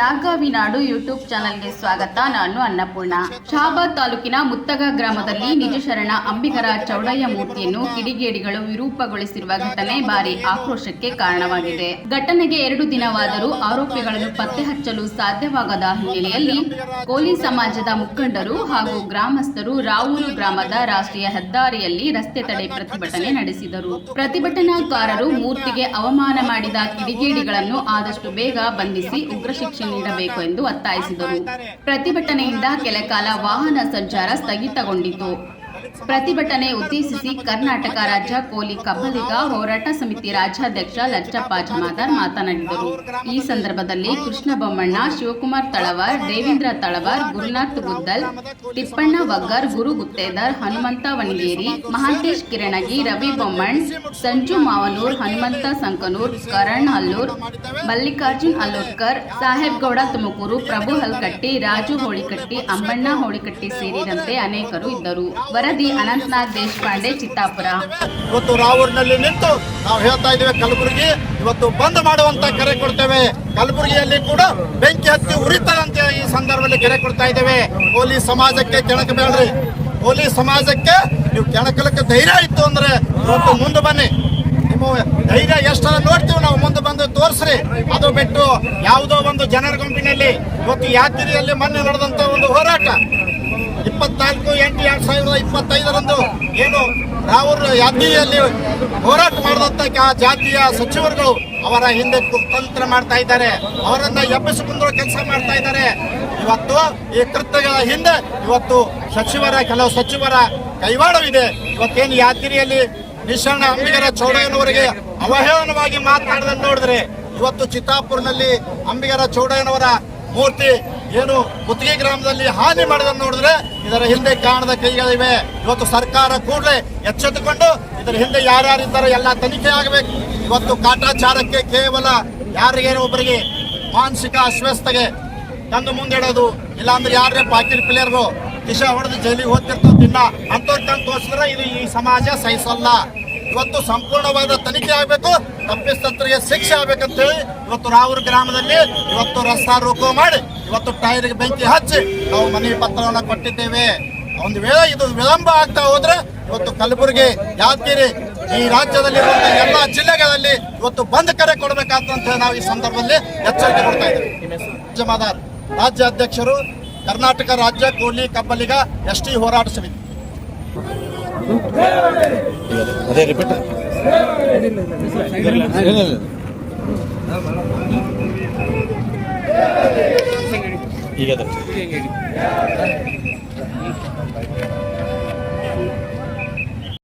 ನಾಗಾವಿ ನಾಡು YouTube ಚಾನೆಲ್ಗೆ ಸ್ವಾಗತ. ನಾನು ಅನ್ನಪೂರ್ಣ. ಶಹಾಬಾದ್ ತಾಲೂಕಿನ ಮುತ್ತಗ ಗ್ರಾಮದಲ್ಲಿ ನಿಜಶರಣ ಅಂಬಿಗರ ಚೌಡಯ್ಯ ಮೂರ್ತಿಯನ್ನು ಕಿಡಿಗೇಡಿಗಳು ವಿರೂಪಗೊಳಿಸಿರುವ ಘಟನೆ ಭಾರಿ ಆಕ್ರೋಶಕ್ಕೆ ಕಾರಣವಾಗಿದೆ. ಘಟನೆಗೆ ಎರಡು ದಿನವಾದರೂ ಆರೋಪಿಗಳನ್ನು ಪತ್ತೆ ಹಚ್ಚಲು ಸಾಧ್ಯವಾಗದ ಹಿನ್ನೆಲೆಯಲ್ಲಿ ಕೋಲಿ ಸಮಾಜದ ಮುಖಂಡರು ಹಾಗೂ ಗ್ರಾಮಸ್ಥರು ರಾವೂರು ಗ್ರಾಮದ ರಾಷ್ಟ್ರೀಯ ಹೆದ್ದಾರಿಯಲ್ಲಿ ರಸ್ತೆ ತಡೆ ಪ್ರತಿಭಟನೆ ನಡೆಸಿದರು. ಪ್ರತಿಭಟನಾಕಾರರು ಮೂರ್ತಿಗೆ ಅವಮಾನ ಮಾಡಿದ ಕಿಡಿಗೇಡಿಗಳನ್ನು ಆದಷ್ಟು ಬೇಗ ಬಂಧಿಸಿ ಉಗ್ರ ಶಿಕ್ಷೆ ನೀಡಬೇಕು ಎಂದು ಒತ್ತಾಯಿಸಿದರು. ಪ್ರತಿಭಟನೆಯಿಂದ ಕೆಲಕಾಲ ವಾಹನ ಸಂಚಾರ ಸ್ಥಗಿತಗೊಂಡಿತು. ಪ್ರತಿಭಟನೆ ಉದ್ದೇಶಿಸಿ ಕರ್ನಾಟಕ ರಾಜ್ಯ ಕೋಲಿ ಕಬ್ಬಲಿಗ ಹೋರಾಟ ಸಮಿತಿ ರಾಜ್ಯಾಧ್ಯಕ್ಷ ಲಚ್ಚಪ್ಪ ಜಮಾದಾರ್ ಮಾತನಾಡಿದರು. ಈ ಸಂದರ್ಭದಲ್ಲಿ ಕೃಷ್ಣ ಬೊಮ್ಮಣ್ಣ, ಶಿವಕುಮಾರ್ ತಳವಾರ್, ದೇವೇಂದ್ರ ತಳವಾರ್, ಗುರುನಾಥ್ ಗುದ್ದಲ್, ತಿಪ್ಪಣ್ಣ ವಗ್ಗರ್, ಗುರು ಗುತ್ತೇದಾರ್, ಹನುಮಂತ ವಣಿಗೇರಿ ಮಹಾಂತೇಶ್ ಕಿರಣಗಿ, ರವಿ ಬೊಮ್ಮಣ್, ಸಂಜು ಮಾವನೂರ್, ಹನುಮಂತ ಸಂಕನೂರ್, ಕರಣ್ ಹಲ್ಲೂರ್ ಮಲ್ಲಿಕಾರ್ಜುನ್ ಹಲ್ಲೋಡ್ಕರ್ ಸಾಹೇಬ್ ಗೌಡ ತುಮಕೂರು, ಪ್ರಭು ಹಲ್ಕಟ್ಟಿ, ರಾಜು ಹೋಳಿಕಟ್ಟಿ ಅಂಬಣ್ಣ ಹೋಳಿಕಟ್ಟಿ ಸೇರಿದಂತೆ ಅನೇಕರು ಇದ್ದರು. ವರದಿ ಅನಂತನಾಗ್ ದೇಶಪಾಂಡೆ ಚಿತ್ತಾಪುರ. ಇವತ್ತು ರಾವೂರಿನಲ್ಲಿ ನಿಂತು ನಾವು ಹೇಳ್ತಾ ಇದ್ದೇವೆ, ಕಲಬುರಗಿ ಇವತ್ತು ಬಂದ್ ಮಾಡುವಂತ ಕರೆ ಕೊಡ್ತೇವೆ. ಕಲಬುರಗಿಯಲ್ಲಿ ಕೂಡ ಬೆಂಕಿ ಹತ್ತಿ ಉರಿತದಂತೆ ಈ ಸಂದರ್ಭದಲ್ಲಿ ಕರೆ ಕೊಡ್ತಾ ಇದ್ದೇವೆ. ಪೊಲೀಸ್ ಸಮಾಜಕ್ಕೆ ಕೆಣಕಬೇಡ್ರಿ ಪೊಲೀಸ್ ಸಮಾಜಕ್ಕೆ ನೀವು ಕೆಣಕಲಕ್ಕೆ ಧೈರ್ಯ ಇತ್ತು ಅಂದ್ರೆ ಇವತ್ತು ಮುಂದೆ ಬನ್ನಿ. ನಿಮ್ಮ ಧೈರ್ಯ ಎಷ್ಟರ ನೋಡ್ತೀವಿ ನಾವು ಮುಂದೆ ಬಂದು ತೋರಿಸ್ರಿ. ಅದು ಬಿಟ್ಟು ಯಾವುದೋ ಒಂದು ಜನರ ಗುಂಪಿನಲ್ಲಿ ಇವತ್ತು ಯಾತ್ರಿಯಲ್ಲಿ ಮೊನ್ನೆ ನಡೆದಂತ ಒಂದು ಹೋರಾಟ. ಇಪ್ಪತ್ನಾಲ್ಕು ಎಂಟು ಎರಡು ಸಾವಿರದ ಇಪ್ಪತ್ತೈದರಂದು ಏನು ರಾವರು ಯಾದಗಿರಿಯಲ್ಲಿ ಹೋರಾಟ ಮಾಡಿದಂತ ಕ- ಜಾತಿಯ ಸಚಿವರುಗಳು ಅವರ ಹಿಂದೆ ಕುತಂತ್ರ ಮಾಡ್ತಾ ಇದ್ದಾರೆ. ಅವರನ್ನ ಎಬ್ಬಿಸಿಕೊಂಡು ಕೆಲಸ ಮಾಡ್ತಾ ಇದ್ದಾರೆ. ಇವತ್ತು ಈ ಕೃತ್ಯಗಳ ಹಿಂದೆ ಇವತ್ತು ಸಚಿವರ ಕೆಲವು ಸಚಿವರ ಕೈವಾಡವಿದೆ. ಇವತ್ತೇನು ಯಾದಗಿರಿಯಲ್ಲಿ ನಿಶಾಣ ಅಂಬಿಗರ ಚೌಡಯ್ಯನವರಿಗೆ ಅವಹೇಳನವಾಗಿ ಮಾತನಾಡಿದ ನೋಡಿದ್ರೆ ಇವತ್ತು ಚಿತ್ತಾಪುರ್ನಲ್ಲಿ ಅಂಬಿಗರ ಚೌಡಯ್ಯನವರ ಮೂರ್ತಿ ಏನು ಮುತ್ತಿಗೆ ಗ್ರಾಮದಲ್ಲಿ ಹಾನಿ ಮಾಡಿದನ್ನು ನೋಡಿದ್ರೆ ಇದರ ಹಿಂದೆ ಕಾಣದ ಕೈಗಳಿವೆ. ಇವತ್ತು ಸರ್ಕಾರ ಕೂಡಲೇ ಎಚ್ಚೆತ್ತುಕೊಂಡು ಇದರ ಹಿಂದೆ ಯಾರ್ಯಾರಿದ್ದಾರೆ ಎಲ್ಲ ತನಿಖೆ ಆಗಬೇಕು. ಇವತ್ತು ಕಾಟಾಚಾರಕ್ಕೆ ಕೇವಲ ಯಾರಿಗೇನೋ ಒಬ್ಬರಿಗೆ ಮಾನಸಿಕ ಅಸ್ವಸ್ಥಗೆ ತಂದು ಮುಂದಿಡೋದು, ಇಲ್ಲಾಂದ್ರೆ ಯಾರೇ ಪಾಕಿಟ್ ಪ್ಲೇಯರ್ಗೂ ದಿಶ ಹೊಡೆದು ಜೈಲಿಗೆ ಹೋಗ್ತಿರ್ತಾವ ದಿನ ಅಂತವ್ರು ತೋರಿಸಿದ್ರೆ ಇದು ಈ ಸಮಾಜ ಸಹಿಸಲ್ಲ. ಇವತ್ತು ಸಂಪೂರ್ಣವಾದ ತನಿಖೆ ಆಗಬೇಕು ತಪ್ಪಿಸ್ತರಿಗೆ ಶಿಕ್ಷೆ ಆಗ್ಬೇಕಂತೇಳಿ ಇವತ್ತು ರಾವೂರು ಗ್ರಾಮದಲ್ಲಿ ಇವತ್ತು ರಸ್ತಾ ರೋಕೋ ಮಾಡಿ ಇವತ್ತು ಟೈರ್ಗೆ ಬೆಂಕಿ ಹಚ್ಚಿ ನಾವು ಮನವಿ ಪತ್ರವನ್ನು ಕೊಟ್ಟಿದ್ದೇವೆ. ಒಂದು ವೇಳೆ ಇದು ವಿಳಂಬ ಆಗ್ತಾ ಹೋದ್ರೆ ಇವತ್ತು ಕಲಬುರಗಿ ಯಾದಗಿರಿ ಈ ರಾಜ್ಯದಲ್ಲಿ ಎಲ್ಲ ಜಿಲ್ಲೆಗಳಲ್ಲಿ ಇವತ್ತು ಬಂದ್ ಕರೆ ಕೊಡಬೇಕಾದಂತ ನಾವು ಈ ಸಂದರ್ಭದಲ್ಲಿ ಎಚ್ಚರಿಕೆ ಕೊಡ್ತಾ ಇದ್ದೇವೆ. ಜಮಾದಾರ್ ರಾಜ್ಯ ಅಧ್ಯಕ್ಷರು ಕರ್ನಾಟಕ ರಾಜ್ಯ ಕೋಲಿ ಕಬ್ಬಲಿಗ ಎಸ್ ಟಿ ಹೋರಾಟ ಸಮಿತಿ ಅದೇ 이게 어, 됩니다.